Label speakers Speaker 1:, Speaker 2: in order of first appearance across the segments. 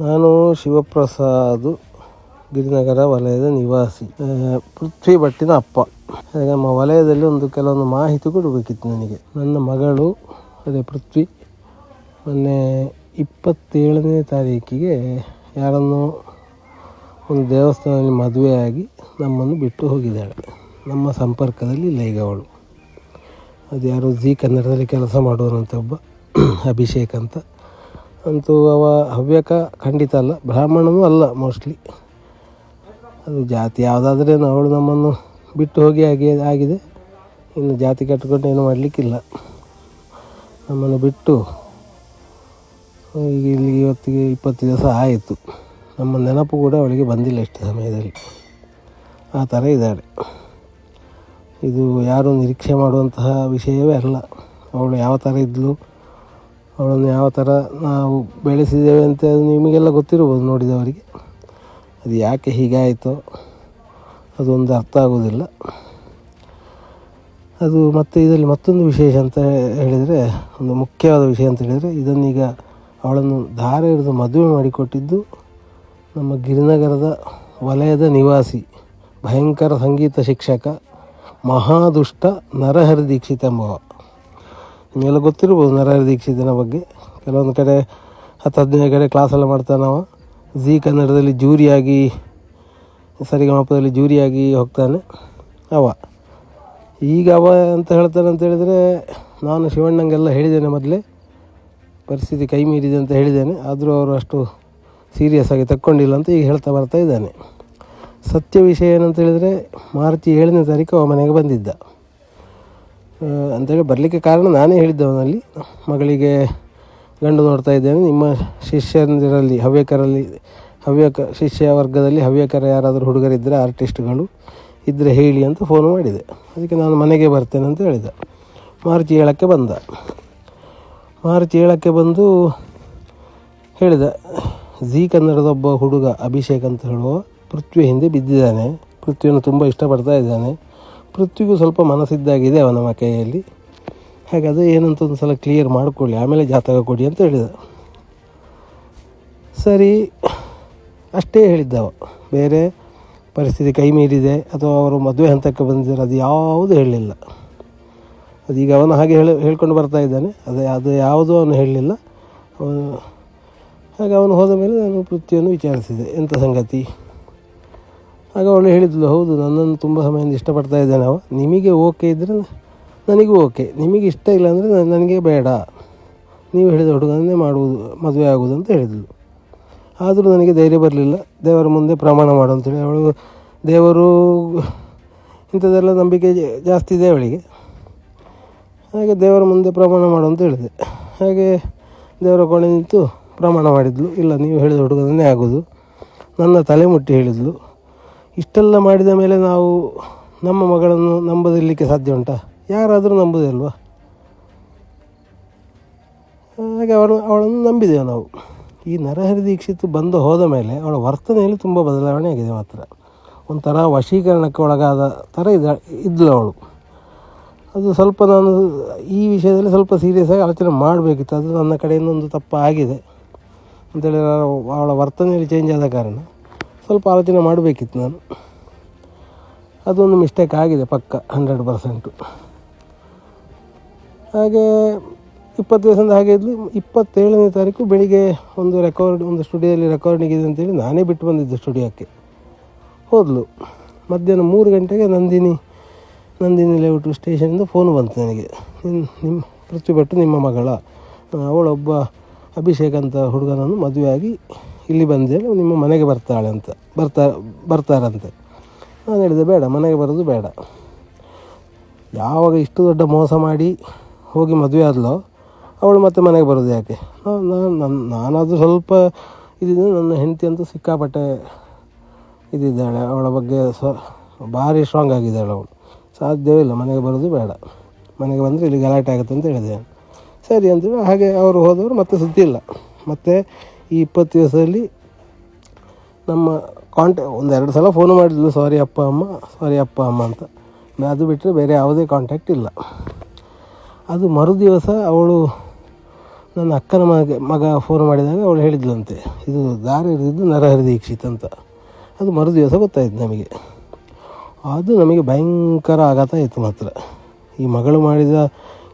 Speaker 1: ನಾನು ಶಿವಪ್ರಸಾದ್ ಗಿರಿನಗರ ವಲಯದ ನಿವಾಸಿ. ಪೃಥ್ವಿ ಭಟ್ಟಿನ ಅಪ್ಪ. ನಮ್ಮ ವಲಯದಲ್ಲಿ ಒಂದು ಕೆಲವೊಂದು ಮಾಹಿತಿ ಕೊಡಬೇಕಿತ್ತು ನನಗೆ. ನನ್ನ ಮಗಳು, ಅದೇ ಪೃಥ್ವಿ, ಮೊನ್ನೆ ಇಪ್ಪತ್ತೇಳನೇ ತಾರೀಕಿಗೆ ಯಾರನ್ನು ಒಂದು ದೇವಸ್ಥಾನದಲ್ಲಿ ಮದುವೆಯಾಗಿ ನಮ್ಮನ್ನು ಬಿಟ್ಟು ಹೋಗಿದ್ದಾಳೆ. ನಮ್ಮ ಸಂಪರ್ಕದಲ್ಲಿ ಇಲ್ಲ ಈಗ ಅವಳು. ಅದು ಯಾರು ಜಿ ಕನ್ನಡದಲ್ಲಿ ಕೆಲಸ ಮಾಡುವಂಥ ಒಬ್ಬ ಅಭಿಷೇಕ್ ಅಂತ. ಅಂತೂ ಅವ ಹವ್ಯಕ ಖಂಡಿತ ಅಲ್ಲ. ಬ್ರಾಹ್ಮಣನೂ ಅಲ್ಲ ಮೋಸ್ಟ್ಲಿ ಅದು ಜಾತಿ ಯಾವುದಾದ್ರೇನು ಅವಳು ನಮ್ಮನ್ನು ಬಿಟ್ಟು ಹೋಗಿ ಆಗಿ ಆಗಿದೆ. ಇನ್ನು ಜಾತಿ ಕಟ್ಕೊಂಡು ಏನು ಮಾಡಲಿಕ್ಕಿಲ್ಲ. ನಮ್ಮನ್ನು ಬಿಟ್ಟು ಈಗ ಇಲ್ಲಿ ಇವತ್ತಿಗೆ ಇಪ್ಪತ್ತು ದಿವಸ ಆಯಿತು. ನಮ್ಮ ನೆನಪು ಕೂಡ ಅವಳಿಗೆ ಬಂದಿಲ್ಲ ಇಷ್ಟು ಸಮಯದಲ್ಲಿ. ಆ ಥರ ಇದ್ದಾಳೆ. ಇದು ಯಾರು ನಿರೀಕ್ಷೆ ಮಾಡುವಂತಹ ವಿಷಯವೇ ಅಲ್ಲ. ಅವಳು ಯಾವ ಥರ ಇದ್ಲು? ಅವಳನ್ನು ಯಾವ ಥರ ನಾವು ಬೆಳೆಸಿದ್ದೇವೆ ಅಂತ ನಿಮಗೆಲ್ಲ ಗೊತ್ತಿರ್ಬೋದು ನೋಡಿದವರಿಗೆ. ಅದು ಯಾಕೆ ಹೀಗಾಯಿತೋ ಅದೊಂದು ಅರ್ಥ ಆಗೋದಿಲ್ಲ. ಅದು ಮತ್ತು ಇದರಲ್ಲಿ ಮತ್ತೊಂದು ವಿಶೇಷ ಅಂತ ಹೇಳಿದರೆ, ಒಂದು ಮುಖ್ಯವಾದ ವಿಷಯ ಅಂತ ಹೇಳಿದರೆ, ಇದನ್ನೀಗ ಅವಳನ್ನು ಧಾರೆ ಹಿಡಿದು ಮದುವೆ ಮಾಡಿಕೊಟ್ಟಿದ್ದು ನಮ್ಮ ಗಿರಿನಗರದ ವಲಯದ ನಿವಾಸಿ, ಭಯಂಕರ ಸಂಗೀತ ಶಿಕ್ಷಕ, ಮಹಾದುಷ್ಟ ನರಹರಿ ದೀಕ್ಷಿತ ಎಂಬವ. ನಿಮಗೆಲ್ಲ ಗೊತ್ತಿರ್ಬೋದು ನರಹರಿ ದೀಕ್ಷಿತನ ಬಗ್ಗೆ. ಕೆಲವೊಂದು ಕಡೆ ಹತ್ತು ಹದಿನೈದು ಕಡೆ ಕ್ಲಾಸೆಲ್ಲ ಮಾಡ್ತಾ ನಾವು. ಝೀ ಕನ್ನಡದಲ್ಲಿ ಜೂರಿಯಾಗಿ, ಸರಿಗಮಪದಲ್ಲಿ ಜೂರಿಯಾಗಿ ಹೋಗ್ತಾನೆ ಅವ. ಈಗ ಅವ ಅಂತ ಹೇಳ್ತಾನೆ ಅಂತ ಹೇಳಿದರೆ ನಾನು ಶಿವಣ್ಣಂಗೆಲ್ಲ ಹೇಳಿದ್ದೇನೆ ಮೊದಲೇ. ಪರಿಸ್ಥಿತಿ ಕೈ ಮೀರಿದೆ ಅಂತ ಹೇಳಿದ್ದೇನೆ. ಆದರೂ ಅವರು ಅಷ್ಟು ಸೀರಿಯಸ್ ಆಗಿ ತಕ್ಕೊಂಡಿಲ್ಲ ಅಂತ ಈಗ ಹೇಳ್ತಾ ಬರ್ತಾ ಇದ್ದಾನೆ. ಸತ್ಯ ವಿಷಯ ಏನಂತ ಹೇಳಿದರೆ ಮಾರ್ಚ್ ಏಳನೇ ತಾರೀಕು ಅವ ಮನೆಗೆ ಬಂದಿದ್ದ. ಅಂತೇಳಿ ಬರಲಿಕ್ಕೆ ಕಾರಣ ನಾನೇ ಹೇಳಿದ್ದವನಲ್ಲಿ. ಮಗಳಿಗೆ ಗಂಡು ನೋಡ್ತಾ ಇದ್ದೇನೆ. ನಿಮ್ಮ ಶಿಷ್ಯಂದಿರಲ್ಲಿ ಹವ್ಯಕರಲ್ಲಿ, ಹವ್ಯಕ, ಶಿಷ್ಯ ವರ್ಗದಲ್ಲಿ ಹವ್ಯಕರ ಯಾರಾದರೂ ಹುಡುಗರಿದ್ದರೆ ಆರ್ಟಿಸ್ಟ್ಗಳು ಇದ್ದರೆ ಹೇಳಿ ಅಂತ ಫೋನ್ ಮಾಡಿದೆ. ಅದಕ್ಕೆ ನಾನು ಮನೆಗೆ ಬರ್ತೇನೆ ಅಂತ ಹೇಳಿದ. ಮಾರ್ಚ್ ಏಳಕ್ಕೆ ಬಂದ. ಮಾರ್ಚ್ ಏಳಕ್ಕೆ ಬಂದು ಹೇಳಿದ ಝೀ ಕನ್ನಡದ ಒಬ್ಬ ಹುಡುಗ ಅಭಿಷೇಕ್ ಅಂತ ಹೇಳುವ ಪೃಥ್ವಿ ಹಿಂದೆ ಬಿದ್ದಿದ್ದಾನೆ. ಪೃಥ್ವಿಯನ್ನು ತುಂಬ ಇಷ್ಟಪಡ್ತಾ ಇದ್ದಾನೆ. ಪೃಥ್ವಿಗೂ ಸ್ವಲ್ಪ ಮನಸ್ಸಿದ್ದಾಗಿದೆ ಅವನ ಮ ಕೈಯಲ್ಲಿ ಹಾಗಾದರೆ ಏನಂತ ಒಂದು ಸಲ ಕ್ಲಿಯರ್ ಮಾಡಿಕೊಳ್ಳಿ, ಆಮೇಲೆ ಜಾತಕ ಕೊಡಿ ಅಂತ ಹೇಳಿದ. ಸರಿ, ಅಷ್ಟೇ ಹೇಳಿದ್ದವ ಬೇರೆ ಪರಿಸ್ಥಿತಿ ಕೈ ಮೀರಿದೆ, ಅಥವಾ ಅವರು ಮದುವೆ ಹಂತಕ್ಕೆ ಬಂದಿದ್ದಾರೆ, ಅದು ಯಾವುದು ಹೇಳಲಿಲ್ಲ. ಅದೀಗ ಅವನು ಹಾಗೆ ಹೇಳಿ, ಹೇಳ್ಕೊಂಡು ಬರ್ತಾ ಇದ್ದಾನೆ. ಅದು ಅದು ಯಾವುದೂ ಅವನು ಹೇಳಲಿಲ್ಲ. ಅವನು ಹಾಗೆ ಅವನು ಹೋದ ಮೇಲೆ ನಾನು ಪೃಥ್ವಿಯನ್ನು ವಿಚಾರಿಸಿದೆ. ಎಂಥ ಸಂಗತಿ? ಆಗ ಅವಳು ಹೇಳಿದ್ಲು, ಹೌದು, ನನ್ನನ್ನು ತುಂಬ ಸಮಯದಿಂದ ಇಷ್ಟಪಡ್ತಾ ಇದ್ದೇನೆ. ಅವ, ನಿಮಗೆ ಓಕೆ ಇದ್ದರೆ ನನಗೂ ಓಕೆ. ನಿಮಗೆ ಇಷ್ಟ ಇಲ್ಲ ಅಂದರೆ ನನಗೆ ಬೇಡ. ನೀವು ಹೇಳಿದ ಹುಡುಗನೇ ಮಾಡುವುದು, ಮದುವೆ ಆಗುವುದು ಅಂತ ಹೇಳಿದ್ಲು. ಆದರೂ ನನಗೆ ಧೈರ್ಯ ಬರಲಿಲ್ಲ. ದೇವರ ಮುಂದೆ ಪ್ರಮಾಣ ಮಾಡು ಅಂತೇಳಿ ಅವಳು, ದೇವರು ಇಂಥದ್ದೆಲ್ಲ ನಂಬಿಕೆ ಜಾಸ್ತಿ ಇದೆ ಅವಳಿಗೆ. ಹಾಗೆ ದೇವರ ಮುಂದೆ ಪ್ರಮಾಣ ಮಾಡು ಅಂತ ಹೇಳಿದೆ. ಹಾಗೆ ದೇವರ ಕೊನೆ ನಿಂತು ಪ್ರಮಾಣ ಮಾಡಿದ್ಲು. ಇಲ್ಲ, ನೀವು ಹೇಳಿದ ಹುಡುಗನೇ ಆಗೋದು ನನ್ನ ತಲೆ ಮುಟ್ಟಿ ಹೇಳಿದ್ಲು. ಇಷ್ಟೆಲ್ಲ ಮಾಡಿದ ಮೇಲೆ ನಾವು ನಮ್ಮ ಮಗಳನ್ನು ನಂಬದಿರಲಿಕ್ಕೆ ಸಾಧ್ಯ ಉಂಟಾ? ಯಾರಾದರೂ ನಂಬುದೇ ಅಲ್ವಾ? ಹಾಗೆ ಅವಳು, ಅವಳನ್ನು ನಂಬಿದೆವು ನಾವು. ಈ ನರಹರಿ ದೀಕ್ಷಿತ್ ಬಂದು ಹೋದ ಮೇಲೆ ಅವಳ ವರ್ತನೆಯಲ್ಲಿ ತುಂಬ ಬದಲಾವಣೆ ಆಗಿದೆ ಮಾತ್ರ. ಒಂಥರ ವಶೀಕರಣಕ್ಕೆ ಒಳಗಾದ ಥರ ಇದ್ದ ಇದ್ಲು ಅವಳು. ಅದು ಸ್ವಲ್ಪ ನಾನು ಈ ವಿಷಯದಲ್ಲಿ ಸ್ವಲ್ಪ ಸೀರಿಯಸ್ ಆಗಿ ಆಲೋಚನೆ ಮಾಡಬೇಕಿತ್ತು. ಅದು ನನ್ನ ಕಡೆಯಿಂದ ಒಂದು ತಪ್ಪು ಆಗಿದೆ ಅಂತೇಳಿ ಅವಳ ವರ್ತನೆಯಲ್ಲಿ ಚೇಂಜ್ ಆದ ಕಾರಣ. ಸ್ವಲ್ಪ ಆಲೋಚನೆ ಮಾಡಬೇಕಿತ್ತು ನಾನು. ಅದೊಂದು ಮಿಸ್ಟೇಕ್ ಆಗಿದೆ ಪಕ್ಕ ಹಂಡ್ರೆಡ್ ಪರ್ಸೆಂಟು ಹಾಗೆ ಇಪ್ಪತ್ತು ದಿವಸದಿಂದ ಹಾಗೆ ಇದ್ಲು. ಇಪ್ಪತ್ತೇಳನೇ ತಾರೀಕು ಬೆಳಿಗ್ಗೆ ಒಂದು ರೆಕಾರ್ಡ್ ಒಂದು ಸ್ಟುಡಿಯೋದಲ್ಲಿ ರೆಕಾರ್ಡಿಂಗ್ ಇದೆ ಅಂತೇಳಿ ನಾನೇ ಬಿಟ್ಟು ಬಂದಿದ್ದೆ ಸ್ಟುಡಿಯೋಕ್ಕೆ ಹೋದ್ಲು. ಮಧ್ಯಾಹ್ನ ಮೂರು ಗಂಟೆಗೆ ನಂದಿನಿ ನಂದಿನಿ ಲೇಔಟ್ ಸ್ಟೇಷನಿಂದ ಫೋನ್ ಬಂತು ನನಗೆ. ನಿನ್ನ ನಿಮ್ಮ ಪೃಥ್ವಿ ಭಟ್ಟು ನಿಮ್ಮ ಮಗಳ, ಅವಳೊಬ್ಬ ಅಭಿಷೇಕ್ ಅಂತ ಹುಡುಗನನ್ನು ಮದುವೆಯಾಗಿ ಇಲ್ಲಿ ಬಂದೆ ನಿಮ್ಮ ಮನೆಗೆ ಬರ್ತಾಳೆ ಅಂತ, ಬರ್ತಾ, ಬರ್ತಾರಂತೆ. ನಾನು ಹೇಳಿದೆ, ಬೇಡ, ಮನೆಗೆ ಬರೋದು ಬೇಡ. ಯಾವಾಗ ಇಷ್ಟು ದೊಡ್ಡ ಮೋಸ ಮಾಡಿ ಹೋಗಿ ಮದುವೆ ಆದಲೋ, ಅವಳು ಮತ್ತೆ ಮನೆಗೆ ಬರೋದು ಯಾಕೆ? ನಾನು ನಾನಾದರೂ ಸ್ವಲ್ಪ ಇದಿದ್ದು ನನ್ನ ಹೆಂಡತಿ ಅಂತೂ ಸಿಕ್ಕಾಪಟ್ಟೆ ಇದಿದ್ದಾಳೆ. ಅವಳ ಬಗ್ಗೆ ಸ್ವ ಭಾರಿ ಸ್ಟ್ರಾಂಗ್ ಆಗಿದ್ದಾಳೆ ಅವಳು. ಸಾಧ್ಯವೇ ಇಲ್ಲ, ಮನೆಗೆ ಬರೋದು ಬೇಡ. ಮನೆಗೆ ಬಂದರೆ ಇಲ್ಲಿ ಗಲಾಟೆ ಆಗುತ್ತೆ ಅಂತ ಹೇಳಿದೆ. ಸರಿ ಅಂತೇಳಿ ಹಾಗೆ ಅವರು ಹೋದವರು ಮತ್ತೆ ಸುದ್ದಿ ಇಲ್ಲ ಮತ್ತು ಈ ಇಪ್ಪತ್ತು ದಿವಸದಲ್ಲಿ ನಮ್ಮ ಕಾಂಟ್ಯಾ ಒಂದೆರಡು ಸಲ ಫೋನ್ ಮಾಡಿದ್ಲು ಸಾರಿ ಅಪ್ಪ ಅಮ್ಮ ಸಾರಿ ಅಪ್ಪ ಅಮ್ಮ ಅಂತ. ಅದು ಬಿಟ್ಟರೆ ಬೇರೆ ಯಾವುದೇ ಕಾಂಟ್ಯಾಕ್ಟ್ ಇಲ್ಲ. ಅದು ಮರುದಿವಸ ಅವಳು ನನ್ನ ಅಕ್ಕನ ಮಗ ಮಗ ಫೋನ್ ಮಾಡಿದಾಗ ಅವಳು ಹೇಳಿದ್ಲಂತೆ, ಇದು ದಾರಿ ಹಿಡಿದಿದ್ದು ನರ ಹರಿದೀಕ್ಷಿತ್ ಅಂತ. ಅದು ಮರುದಿವಸ ಗೊತ್ತಾಯಿತು ಗೊತ್ತಾಯ್ತು ನಮಗೆ. ಅದು ನಮಗೆ ಭಯಂಕರ ಆಘಾತ ಇತ್ತು ಮಾತ್ರ. ಈ ಮಗಳು ಮಾಡಿದ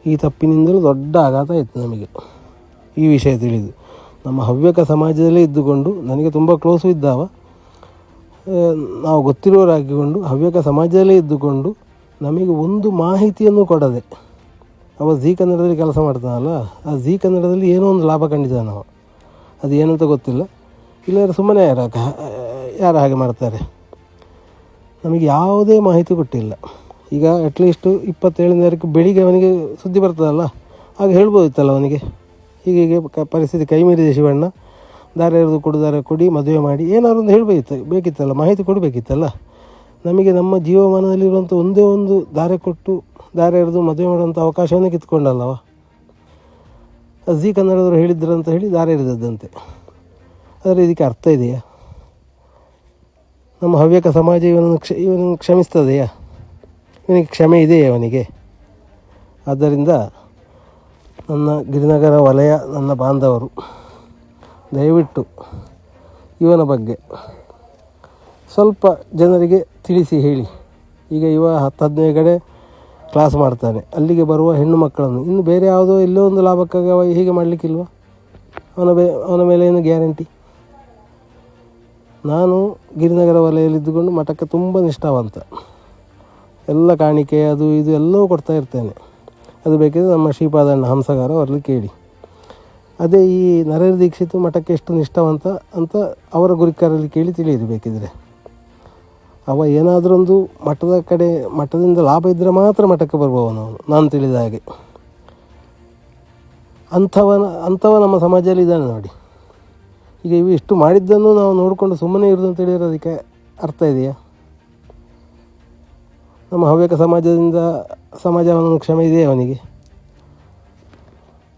Speaker 1: ಈ ತಪ್ಪಿನಿಂದಲೂ ದೊಡ್ಡ ಆಘಾತ ಇತ್ತು ನಮಗೆ. ಈ ವಿಷಯ ತಿಳಿದು. ನಮ್ಮ ಹವ್ಯಕ ಸಮಾಜದಲ್ಲೇ ಇದ್ದುಕೊಂಡು ನನಗೆ ತುಂಬ ಕ್ಲೋಸು ಇದ್ದಾವ. ನಾವು ಗೊತ್ತಿರೋರಾಗಿಕೊಂಡು ಹವ್ಯಕ ಸಮಾಜದಲ್ಲೇ ಇದ್ದುಕೊಂಡು ನಮಗೆ ಒಂದು ಮಾಹಿತಿಯನ್ನು ಕೊಡದೆ, ಅವ ಝೀ ಕನ್ನಡದಲ್ಲಿ ಕೆಲಸ ಮಾಡ್ತಾನಲ್ಲ, ಆ ಝೀ ಕನ್ನಡದಲ್ಲಿ ಏನೋ ಒಂದು ಲಾಭ ಕಂಡಿದ್ದಾನೆ ನಾವು ಅದು ಏನಂತ ಗೊತ್ತಿಲ್ಲ. ಇಲ್ಲಾದ್ರೆ ಸುಮ್ಮನೆ ಯಾರ ಯಾರು ಹಾಗೆ ಮಾಡ್ತಾರೆ. ನಮಗೆ ಯಾವುದೇ ಮಾಹಿತಿ ಕೊಟ್ಟಿಲ್ಲ. ಈಗ ಅಟ್ಲೀಸ್ಟು ಇಪ್ಪತ್ತೇಳನೇ ತಾರೀಕು ಬೆಳಿಗ್ಗೆ ಅವನಿಗೆ ಸುದ್ದಿ ಬರ್ತದಲ್ಲ ಆಗ ಹೇಳ್ಬೋದಿತ್ತಲ್ಲ ಅವನಿಗೆ? ಹೀಗೆ ಕ ಪರಿಸ್ಥಿತಿ ಕೈ ಮೀರಿದೆ ಶಿವಣ್ಣ. ದಾರ ಎರೆದು ಕೊಡು ದಾರ ಕೊಡಿ, ಮದುವೆ ಮಾಡಿ. ಏನಾದ್ರು ಒಂದು ಹೇಳಬೇಕಿತ್ತು, ಬೇಕಿತ್ತಲ್ಲ, ಮಾಹಿತಿ ಕೊಡಬೇಕಿತ್ತಲ್ಲ. ನಮಗೆ ನಮ್ಮ ಜೀವಮಾನದಲ್ಲಿರುವಂಥ ಒಂದೇ ಒಂದು ದಾರೆ ಕೊಟ್ಟು ದಾರೆ ಎರೆದು ಮದುವೆ ಮಾಡುವಂಥ ಅವಕಾಶವನ್ನು ಕಿತ್ಕೊಂಡಲ್ಲವ? ಜಿ ಕನ್ನಡದವರು ಹೇಳಿದ್ರು ಅಂತ ಹೇಳಿ ದಾರೆ ಎರೆದದ್ದಂತೆ. ಆದರೆ ಇದಕ್ಕೆ ಅರ್ಥ ಇದೆಯಾ? ನಮ್ಮ ಹವ್ಯಕ ಸಮಾಜ ಇವನನ್ನು ಕ್ಷ, ಇವನನ್ನು ಕ್ಷಮಿಸ್ತದೆಯಾ? ಇವನಿಗೆ ಕ್ಷಮೆ ಇದೆಯಾ ಅವನಿಗೆ? ಆದ್ದರಿಂದ ನನ್ನ ಗಿರಿನಗರ ವಲಯ ನನ್ನ ಬಾಂಧವರು, ದಯವಿಟ್ಟು ಇವನ ಬಗ್ಗೆ ಸ್ವಲ್ಪ ಜನರಿಗೆ ತಿಳಿಸಿ ಹೇಳಿ. ಈಗ ಇವ ಹತ್ತು ಹದಿನೈದು ಕಡೆ ಕ್ಲಾಸ್ ಮಾಡ್ತಾನೆ. ಅಲ್ಲಿಗೆ ಬರುವ ಹೆಣ್ಣು ಮಕ್ಕಳನ್ನು. ಇನ್ನು ಬೇರೆ ಯಾವುದೋ ಎಲ್ಲೋ ಒಂದು ಲಾಭಕ್ಕಾಗಿ ಅವ ಹೀಗೆ ಮಾಡಲಿಕ್ಕಿಲ್ವ? ಅವನ ಬೇ, ಅವನ ಮೇಲೆ ಏನು ಗ್ಯಾರಂಟಿ? ನಾನು ಗಿರಿನಗರ ವಲಯದಲ್ಲಿದ್ದುಕೊಂಡು ಮಠಕ್ಕೆ ತುಂಬ ನಿಷ್ಠಾವಂತ. ಎಲ್ಲ ಕಾಣಿಕೆ, ಅದು ಇದು ಎಲ್ಲವೂ ಕೊಡ್ತಾ ಇರ್ತೇನೆ. ಅದು ಬೇಕಿದ್ರೆ ನಮ್ಮ ಶ್ರೀಪಾದಣ್ಣ ಹಂಸಗಾರ ಅವರಲ್ಲಿ ಕೇಳಿ. ಅದೇ ಈ ನರೇಂದ್ರ ದೀಕ್ಷಿತ್ ಮಠಕ್ಕೆ ಎಷ್ಟು ನಿಷ್ಠಾವಂತ ಅಂತ ಅವರ ಗುರಿಕಾರಲ್ಲಿ ಕೇಳಿ ತಿಳಿಯಿರಿ ಬೇಕಿದ್ರೆ. ಅವ ಏನಾದರೊಂದು ಮಠದ ಕಡೆ, ಮಠದಿಂದ ಲಾಭ ಇದ್ದರೆ ಮಾತ್ರ ಮಠಕ್ಕೆ ಬರ್ಬೋದು ನಾನು ತಿಳಿದ ಹಾಗೆ. ಅಂಥವನ, ಅಂಥವ ನಮ್ಮ ಸಮಾಜದಲ್ಲಿ ಇದ್ದಾನೆ ನೋಡಿ. ಈಗ ಇವು ಇಷ್ಟು ಮಾಡಿದ್ದನ್ನು ನಾವು ನೋಡಿಕೊಂಡು ಸುಮ್ಮನೆ ಇರೋದು ಅಂತ ಹೇಳಿರೋದಕ್ಕೆ ಅರ್ಥ ಇದೆಯಾ? ನಮ್ಮ ಹವ್ಯಕ ಸಮಾಜದಿಂದ ಸಮಾಜವನ್ನು ಕ್ಷಮೆ ಇದೆ ಅವನಿಗೆ.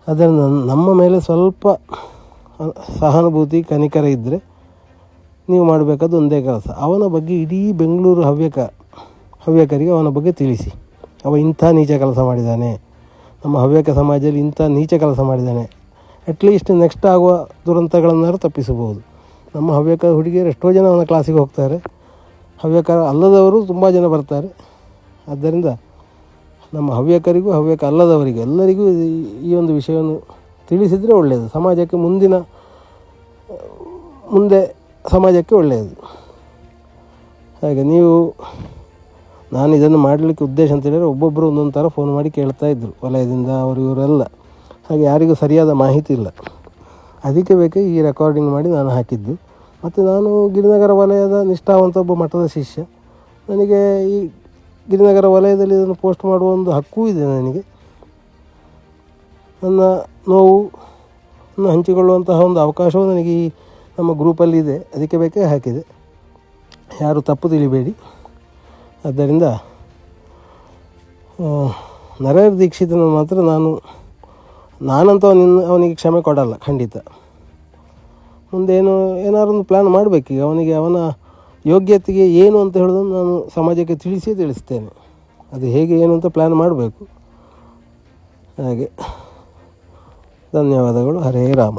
Speaker 1: ಅದನ್ನು ನಮ್ಮ ಮೇಲೆ ಸ್ವಲ್ಪ ಸಹಾನುಭೂತಿ, ಕನಿಕರ ಇದ್ದರೆ ನೀವು ಮಾಡಬೇಕಾದ ಒಂದೇ ಕೆಲಸ. ಅವನ ಬಗ್ಗೆ ಇಡೀ ಬೆಂಗಳೂರು ಹವ್ಯಕ, ಹವ್ಯಕರಿಗೆ ಅವನ ಬಗ್ಗೆ ತಿಳಿಸಿ. ಅವ ಇಂಥ ನೀಚ ಕೆಲಸ ಮಾಡಿದ್ದಾನೆ ನಮ್ಮ ಹವ್ಯಕ ಸಮಾಜದಲ್ಲಿ ಇಂಥ ನೀಚ ಕೆಲಸ ಮಾಡಿದ್ದಾನೆ ಅಟ್ಲೀಸ್ಟ್ ನೆಕ್ಸ್ಟ್ ಆಗುವ ದುರಂತಗಳನ್ನಾದ್ರು ತಪ್ಪಿಸಬಹುದು. ನಮ್ಮ ಹವ್ಯಕ ಹುಡುಗಿಯರು ಎಷ್ಟೋ ಜನ ಅವನ ಕ್ಲಾಸಿಗೆ ಹೋಗ್ತಾರೆ. ಹವ್ಯಕ ಅಲ್ಲದವರು ತುಂಬ ಜನ ಬರ್ತಾರೆ. ಆದ್ದರಿಂದ ನಮ್ಮ ಹವ್ಯಕರಿಗೂ ಹವ್ಯಕ ಅಲ್ಲದವರಿಗೂ ಎಲ್ಲರಿಗೂ ಈ- ಒಂದು ವಿಷಯವನ್ನು ತಿಳಿಸಿದರೆ ಒಳ್ಳೆಯದು. ಸಮಾಜಕ್ಕೆ ಮುಂದಿನ, ಮುಂದೆ ಸಮಾಜಕ್ಕೆ ಒಳ್ಳೆಯದು. ಹಾಗೆ ನೀವು, ನಾನು ಇದನ್ನು ಮಾಡಲಿಕ್ಕೆ ಉದ್ದೇಶ ಅಂತ ಹೇಳಿದರೆ ಒಬ್ಬೊಬ್ಬರು ಒಂದೊಂದು ಥರ ಫೋನ್ ಮಾಡಿ ಕೇಳ್ತಾ ಇದ್ದರು ವಲಯದಿಂದ ಅವರು, ಇವರೆಲ್ಲ. ಹಾಗೆ ಯಾರಿಗೂ ಸರಿಯಾದ ಮಾಹಿತಿ ಇಲ್ಲ. ಅದಕ್ಕೆ ಬೇಕೇ ಈ ರೆಕಾರ್ಡಿಂಗ್ ಮಾಡಿ ನಾನು ಹಾಕಿದ್ದು. ಮತ್ತು ನಾನು ಗಿರಿನಗರ ವಲಯದ ನಿಷ್ಠಾವಂತ ಒಬ್ಬ ಮಠದ ಶಿಷ್ಯ. ನನಗೆ ಈ ಗಿರಿನಗರ ವಲಯದಲ್ಲಿ ಇದನ್ನು ಪೋಸ್ಟ್ ಮಾಡುವ ಒಂದು ಹಕ್ಕು ಇದೆ ನನಗೆ. ನನ್ನ ನೋವು ಹಂಚಿಕೊಳ್ಳುವಂತಹ ಒಂದು ಅವಕಾಶವು ನನಗೆ ಈ ನಮ್ಮ ಗ್ರೂಪಲ್ಲಿ ಇದೆ. ಅದಕ್ಕೆ ಬೇಕೇ ಹಾಕಿದೆ. ಯಾರು ತಪ್ಪು ತಿಳಿಬೇಡಿ. ಆದ್ದರಿಂದ ನರೇಂದ್ರ ದೀಕ್ಷಿತನ ಮಾತ್ರ ನಾನು, ನಾನಂತ ಅವನಿಂದ, ಅವನಿಗೆ ಕ್ಷಮೆ ಕೊಡಲ್ಲ, ಖಂಡಿತ. ಮುಂದೇನು, ಏನಾದ್ರೂ ಒಂದು ಪ್ಲ್ಯಾನ್ ಮಾಡಬೇಕೀಗ ಅವನಿಗೆ ಅವನ ಯೋಗ್ಯತೆಗೆ ಏನು ಅಂತ ಹೇಳೋದನ್ನು ನಾನು ಸಮಾಜಕ್ಕೆ ತಿಳಿಸಿ ತಿಳಿಸ್ತೇನೆ. ಅದು ಹೇಗೆ ಏನು ಅಂತ ಪ್ಲ್ಯಾನ್ ಮಾಡಬೇಕು. ಹಾಗೆ. ಧನ್ಯವಾದಗಳು. ಹರೇ ರಾಮ.